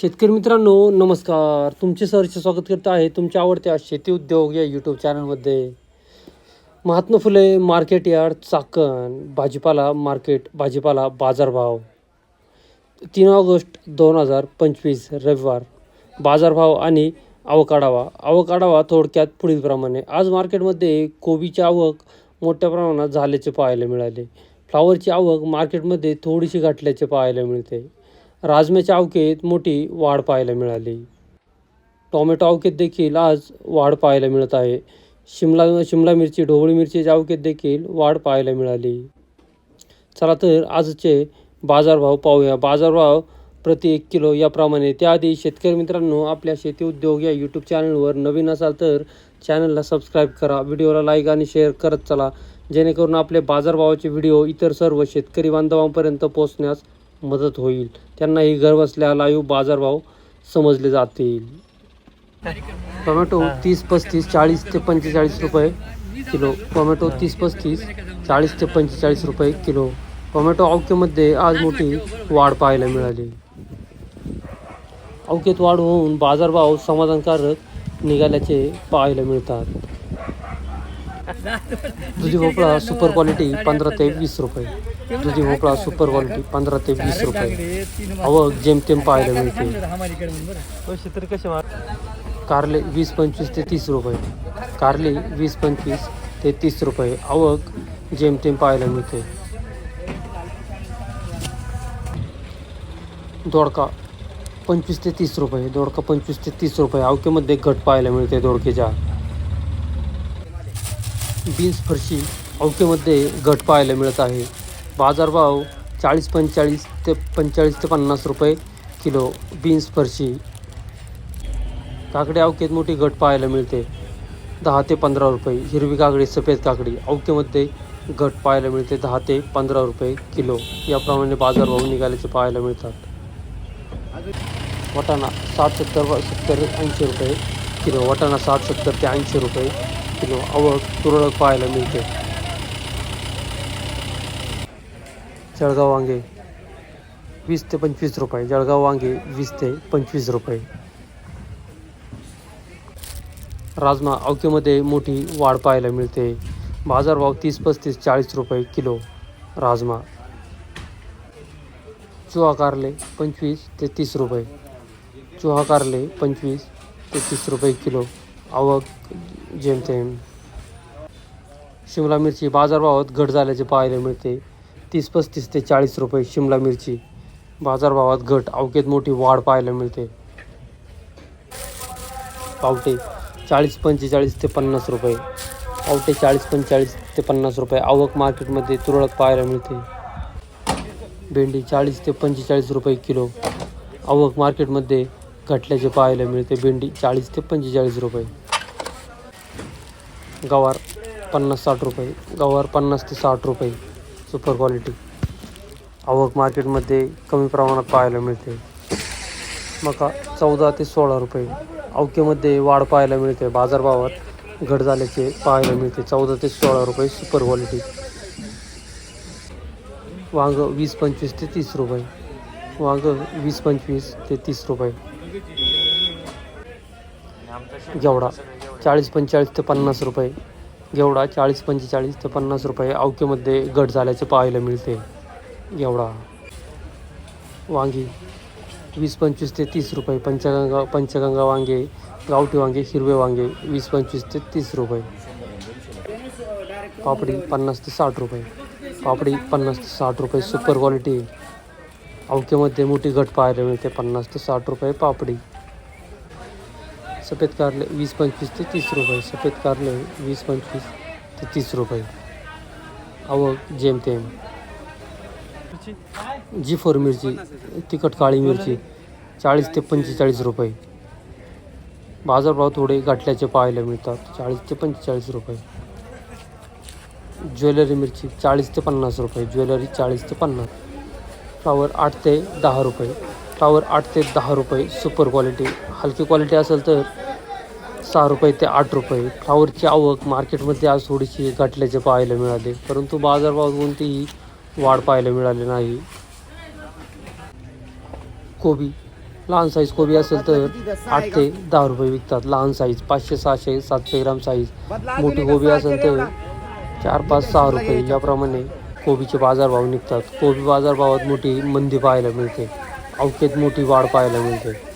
शेतकरी मित्रांनो नमस्कार. तुमचे सरचे स्वागत करत आहे तुमच्या आवडत्या शेती उद्योग या यूट्यूब चॅनलमध्ये महात्मा फुले मार्केट यार्ड चाकण भाजीपाला मार्केट भाजीपाला बाजारभाव. तीन ऑगस्ट दोन हजार पंचवीस रविवार. बाजारभाव आणि आवक आढावा आवक आढावा थोडक्यात पुढीलप्रमाणे आज मार्केटमध्ये कोबीची आवक मोठ्या प्रमाणात झाल्याचे पाहायला मिळाले. फ्लावरची आवक मार्केटमध्ये थोडीशी घटल्याचे पाहायला मिळते. राजम्याच्या अवकेत मोठी वाढ पाहायला मिळाली. टोमॅटो आवकेत देखील आज वाढ पाहायला मिळत आहे. शिमला शिमला मिरची ढोबळी मिरचीच्या अवकेत देखील वाढ पाहायला मिळाली. चला तर आजचे बाजारभाव पाहूया. बाजारभाव प्रति एक किलो याप्रमाणे. त्याआधी शेतकरी मित्रांनो आपल्या शेती उद्योग या यूट्यूब चॅनलवर नवीन असाल तर चॅनलला सबस्क्राईब करा. व्हिडिओला लाईक आणि शेअर करत चला. जेणेकरून आपले बाजारभावाचे व्हिडिओ इतर सर्व शेतकरी बांधवांपर्यंत पोहोचण्यास मदत होईल. त्यांनाही घरबसल्या लाईव्ह बाजारभाव समजले जातील. टोमॅटो तीस पस्तीस चाळीस ते पंचेचाळीस रुपये किलो. टोमॅटो तीस पस्तीस चाळीस ते पंचेचाळीस रुपये किलो. टोमॅटो अवकेमध्ये आज मोठी वाढ पाहायला मिळाली. अवकेत वाढ होऊन बाजारभाव समाधानकारक निघाल्याचे पाहायला मिळतात. दुधी भोपळा सुपर क्वालिटी पंधरा ते वीस रुपये. दुधी भोपळा सुपर क्वालिटी पंधरा ते वीस रुपये. आवक जेमतेम पाहायला मिळते तरी कसे कारले वीस पंचवीस ते तीस रुपये. कारली वीस पंचवीस ते तीस रुपये. आवक जेमतेम पाहायला मिळते. दोडका पंचवीस ते तीस रुपये. दोडका पंचवीस ते तीस रुपये. आवकेमध्ये घट पाहायला मिळते दोडकेच्या. बीन्स फरशी अवकेमध्ये घट पाहायला मिळत आहे. बाजारभाव चाळीस पंचेचाळीस ते पंचेचाळीस ते पन्नास रुपये किलो बीन्स फरशी. काकडी अवकेत मोठी घट पाहायला मिळते. दहा ते पंधरा रुपये. हिरवी काकडी सफेद काकडी अवकेमध्ये घट पाहायला मिळते. दहा ते पंधरा रुपये किलो. याप्रमाणे बाजारभाव निघाल्याचे पाहायला मिळतात. वाटाणा साठ सत्तर सत्तर ऐंशी रुपये किलो. वाटाणा साठ सत्तर ते ऐंशी रुपये किलो. आवक तुरळक पाहायला मिळते. जळगाव वांगे वीस ते पंचवीस रुपये. जळगाव वांगे वीस ते पंचवीस रुपये. राजमा अवकेमध्ये मोठी वाढ पाहायला मिळते. बाजारभाव तीस पस्तीस चाळीस रुपये किलो राजमा. चुहा कारले पंचवीस ते तीस रुपये. चुहा कारले पंचवीस ते तीस रुपये किलो आवक जेमतेम. शिमला मिरची बाजारभावात घट झाल्याचे पाहायला मिळते. तीस पस्तीस ते चाळीस रुपये शिमला मिरची. बाजारभावात घट अवकेत मोठी वाढ पाहायला मिळते. पावटे चाळीस पंचेचाळीस ते पन्नास रुपये. पावटे चाळीस पंचेचाळीस ते पन्नास रुपये. आवक मार्केटमध्ये तुरळक पाहायला मिळते. भेंडी चाळीस ते पंचेचाळीस रुपये किलो. आवक मार्केटमध्ये घटल्याचे पाहायला मिळते. भेंडी चाळीस ते पंचेचाळीस रुपये. गवार पन्नास साठ रुपये. गवार पन्नास ते साठ रुपये. सुपर क्वालिटी आवक मार्केटमध्ये कमी प्रमाणात पाहायला मिळते. मका चौदा ते सोळा रुपये. अवकेमध्ये वाढ पाहायला मिळते. बाजारभावात घट झाल्याचे पाहायला मिळते. चौदा ते सोळा रुपये सुपर क्वालिटी वांग वीस पंचवीस ते तीस रुपये. वांग वीस पंचवीस ते तीस रुपये. घेवडा चाळीस पंचेचाळीस ते पन्नास रुपये. एवढा चाळीस पंचेचाळीस ते पन्नास रुपये अवकेमध्ये घट झाल्याचे पाहायला मिळते. एवढा. वांगी वीस पंचवीस ते तीस रुपये. पंचगंगा पंचगंगा वांगे गावठी वांगे हिरवे वांगे वीस पंचवीस ते तीस रुपये. पापडी पन्नास ते साठ रुपये. पापडी पन्नास ते साठ रुपये. Super quality. अवकेमध्ये मोठी घट पाहायला मिळते. पन्नास ते साठ रुपये पापडी. सफेद कारले वीस पंचवीस ते तीस रुपये. सफेद कारले वीस पंचवीस ते तीस रुपये. आवक जेमतेम जी फोर मिरची तिखट काळी मिरची चाळीस ते पंचेचाळीस रुपये. बाजारभाव थोडे गाठल्याचे पाहायला मिळतात चाळीस ते पंचेचाळीस रुपये. ज्वेलरी मिरची चाळीस ते पन्नास रुपये. ज्वेलरी चाळीस ते पन्नास. फ्लावर आठ ते दहा रुपये. टावर आठ ते दहा रुपये सुपर क्वालिटी हलकी क्वालिटी असेल तर सहा रुपये ते आठ रुपये. फ्लावरची आवक मार्केटमध्ये आज थोडीशी घटल्याचे पाहायला मिळाले. परंतु बाजारभावात कोणतीही वाढ पाहायला मिळाली नाही. कोबी. लहान साईज कोबी असेल तर आठ ते दहा रुपये विकतात. लहान साईज पाचशे सहाशे सातशे ग्राम साईज मोठी कोबी असेल तर चार पाच सहा रुपये. याप्रमाणे कोबीचे बाजारभाव निघतात. कोबी बाजारभावात मोठी मंदी पाहायला मिळते. अवकेत मोठी वाढ पाहायला मिळते.